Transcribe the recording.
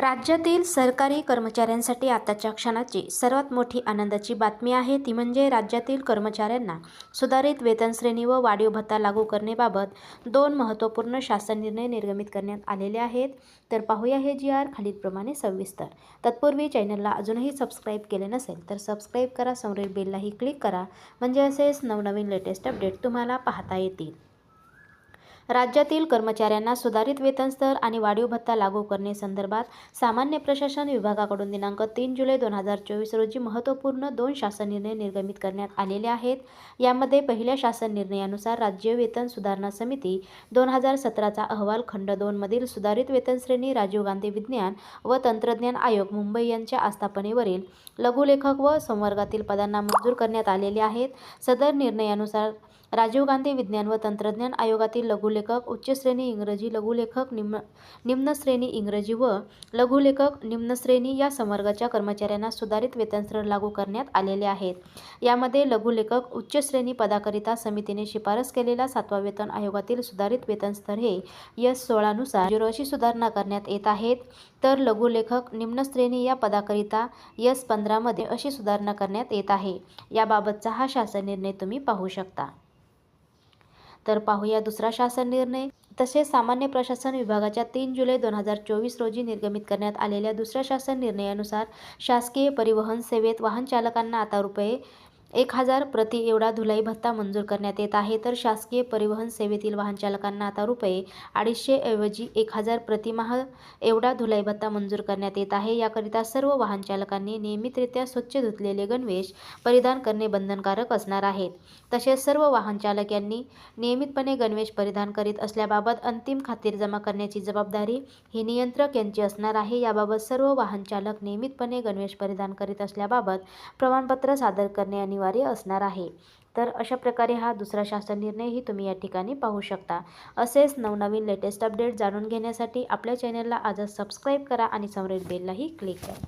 राज्यातील सरकारी कर्मचाऱ्यांसाठी आताच्या क्षणाची सर्वात मोठी आनंदाची बातमी आहे ती म्हणजे राज्यातील कर्मचाऱ्यांना सुधारित वेतन श्रेणी व वाढीव भत्ता लागू करण्याबाबत दोन महत्त्वपूर्ण शासन निर्णय निर्गमित करण्यात आलेले आहेत. तर पाहूया हे जी आर खालीलप्रमाणे सविस्तर. तत्पूर्वी चॅनलला अजूनही सबस्क्राईब केले नसेल तर सबस्क्राईब करा समोरील बेललाही क्लिक करा. म्हणजे असेच नवनवीन लेटेस्ट अपडेट तुम्हाला पाहता येतील. राज्यातील कर्मचाऱ्यांना सुधारित वेतन स्तर आणि वाढीव भत्ता लागू करणे संदर्भात सामान्य प्रशासन विभागाकडून दिनांक तीन जुलै दोन हजार चोवीस रोजी महत्त्वपूर्ण दोन शासन निर्णय निर्गमित करण्यात आलेले आहेत. यामध्ये पहिल्या शासन निर्णयानुसार राज्य वेतन सुधारणा समिती दोन हजार सतराचा अहवाल खंड दोनमधील सुधारित वेतन श्रेणी राजीव गांधी विज्ञान व तंत्रज्ञान आयोग मुंबई यांच्या आस्थापनेवरील लघुलेखक व संवर्गातील पदांना मंजूर करण्यात आलेले आहेत. सदर निर्णयानुसार राजीव गांधी विज्ञान व तंत्रज्ञान आयोगातील लघुलेखक उच्च श्रेणी इंग्रजी लघुलेखक निम्न निम्न श्रेणी इंग्रजी व लघुलेखक निम्न श्रेणी या संवर्गाच्या कर्मचाऱ्यांना सुधारित वेतनस्तर लागू करण्यात आलेले आहेत. यामध्ये लघुलेखक उच्च श्रेणी पदाकरिता समितीने शिफारस केलेला सातवा वेतन आयोगातील सुधारित वेतनस्तर हे यस सोळानुसार झिरो अशी सुधारणा करण्यात येत आहेत. तर लघुलेखक निम्न श्रेणी या पदाकरिता यस पंधरामध्ये अशी सुधारणा करण्यात येत आहे. याबाबतचा हा शासन निर्णय तुम्ही पाहू शकता. तर पाहूया दुसरा शासन निर्णय. तसेच सामान्य प्रशासन विभागाच्या तीन जुलै दोन हजार चोवीस रोजी निर्गमित करण्यात आलेल्या दुसऱ्या शासन निर्णयानुसार शासकीय परिवहन सेवेत वाहन चालकांना आता रुपये एक हजार प्रति एवढा धुलाई भत्ता मंजूर करण्यात येत आहे. तर शासकीय परिवहन सेवेतील वाहनचालकांना आता रुपये अडीचशे ऐवजी एक हजार प्रतिमाह एवढा धुलाई भत्ता मंजूर करण्यात येत आहे. याकरिता सर्व वाहनचालकांनी नियमितरित्या स्वच्छ धुतलेले गणवेश परिधान करणे बंधनकारक असणार आहेत तसेच सर्व वाहनचालक यांनी नियमितपणे गणवेश परिधान करीत असल्याबाबत अंतिम खातीर जमा करण्याची जबाबदारी ही नियंत्रक यांची असणार आहे. याबाबत सर्व वाहनचालक नियमितपणे गणवेश परिधान करीत असल्याबाबत प्रमाणपत्र सादर करणे आणि अनिवार्य असणार आहे. तर अशा प्रकारे हा दुसरा शासन निर्णयही तुम्ही या ठिकाणी पाहू शकता. असेच नवनवीन लेटेस्ट अपडेट जाणून घेण्यासाठी आपल्या चॅनलला आजच सबस्क्राईब करा आणि समोरील बेललाही क्लिक करा.